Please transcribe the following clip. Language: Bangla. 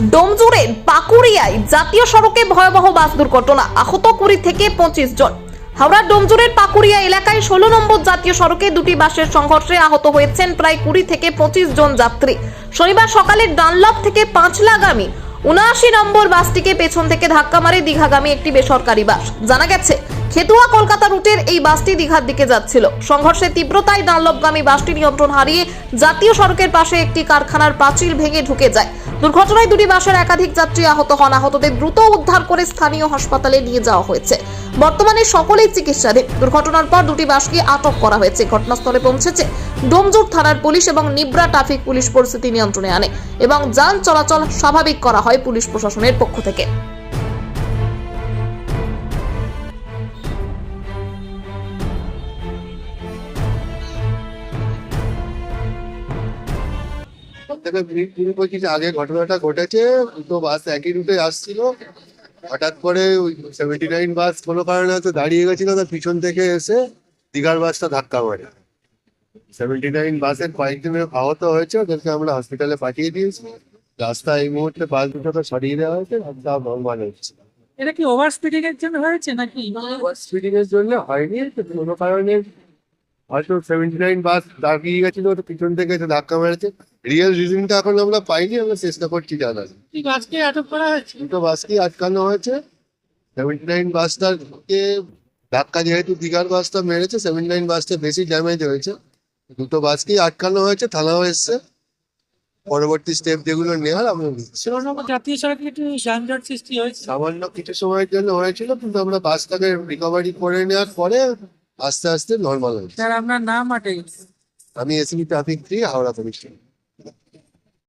ডোমজুড়ের পাকুড়িয়ায় জাতীয় সড়কে ভয়াবহ বাস দুর্ঘটনা। আহত কুড়ি থেকে পঁচিশ জন। হাওড়ার ডোমজুড়ের পাকুড়িয়া এলাকায় ষোলো নম্বর জাতীয় সড়কে দুটি বাসের সংঘর্ষে আহত হয়েছেন প্রায় কুড়ি থেকে পঁচিশ জন যাত্রী। শনিবার সকালে ডানলপ থেকে পাঁচলাগামী উনআশি নম্বর বাসটিকে পেছন থেকে ধাক্কা মারে দীঘাগামী একটি বেসরকারি বাস। জানা গেছে খেতুয়া কলকাতা রুটের এই বাসটি দীঘার দিকে যাচ্ছিল। সংঘর্ষের তীব্রতায় ডানলপগামী বাসটি নিয়ন্ত্রণ হারিয়ে জাতীয় সড়কের পাশে একটি কারখানার পাঁচিল ভেঙে ঢুকে যায়। দুর্ঘটনায় দুটি বাসের একাধিক যাত্রী আহত হন। আহতদের দ্রুত উদ্ধার করে স্থানীয় হাসপাতালে নিয়ে যাওয়া হয়েছে। বর্তমানে সকলেই চিকিৎসাধীন। দুর্ঘটনার পর দুটি বাসকে আটক করা হয়েছে। ঘটনাস্থলে পৌঁছেছে ডোমজুর থানার পুলিশ এবং নিব্রা ট্রাফিক পুলিশ পরিস্থিতি নিয়ন্ত্রণে আনে এবং যান চলাচল স্বাভাবিক করা হয় পুলিশ প্রশাসনের পক্ষ থেকে। থেকে মিনিট কুড়ি পঁচিশ আগে ঘটনাটা ঘটেছে দুটো বাস একই রুটে আসছিল। হঠাৎ করে ওই সেভেন্টি নাইন বাস কোনো কারণে হয়তো দাঁড়িয়ে গেছিল তার পিছন থেকে এসে দীঘার বাসটা ধাক্কা মারে। সেভেন্টি নাইন বাসের কয়েকজনের আহত হয়েছে ওদেরকে আমরা হসপিটালে পাঠিয়ে দিয়েছি। রাস্তা এই মুহূর্তে বাস দুটোকে সরিয়ে দেওয়া হয়েছে রাস্তা নর্মাল হচ্ছে। এটা কি ওভার স্পিডিং এর জন্য হয়েছে নাকি? ওভার স্পিডিং এর জন্য হয়নি কোনো কারণে হয়তো সেভেন্টি নাইন বাস দাঁড়িয়ে গেছিল পিছন থেকে এসে ধাক্কা মেরেছে। রিয়েল রিজনটা এখন আমরা পাইনি আমরা চেষ্টা করছি জানার। কি বাসকে আটক করা হয়েছে? দুটো বাসকে আটকানো হয়েছে। সেভেন্টি নাইন বাসটাকে ধাক্কা যেহেতু দীঘার বাসটা মেরেছে সেভেন্টি নাইন বাসটা বেশি ড্যামেজ হয়েছে। দুটো বাসকেই আটকানো হয়েছে থানাও এসছে। পরবর্তী স্টেপ যেগুলো নেওয়ার আমরা জাতীয় সড়কে একটু যানজট সৃষ্টি হয়েছে? সামান্য কিছু সময়ের জন্য হয়েছিল কিন্তু আমরা বাসটাকে রিকভারি করে নেওয়ার পরে আস্তে আস্তে নর্মাল হয়েছে। স্যার আপনার নাম আটে আমি SB traffic three Howrah commission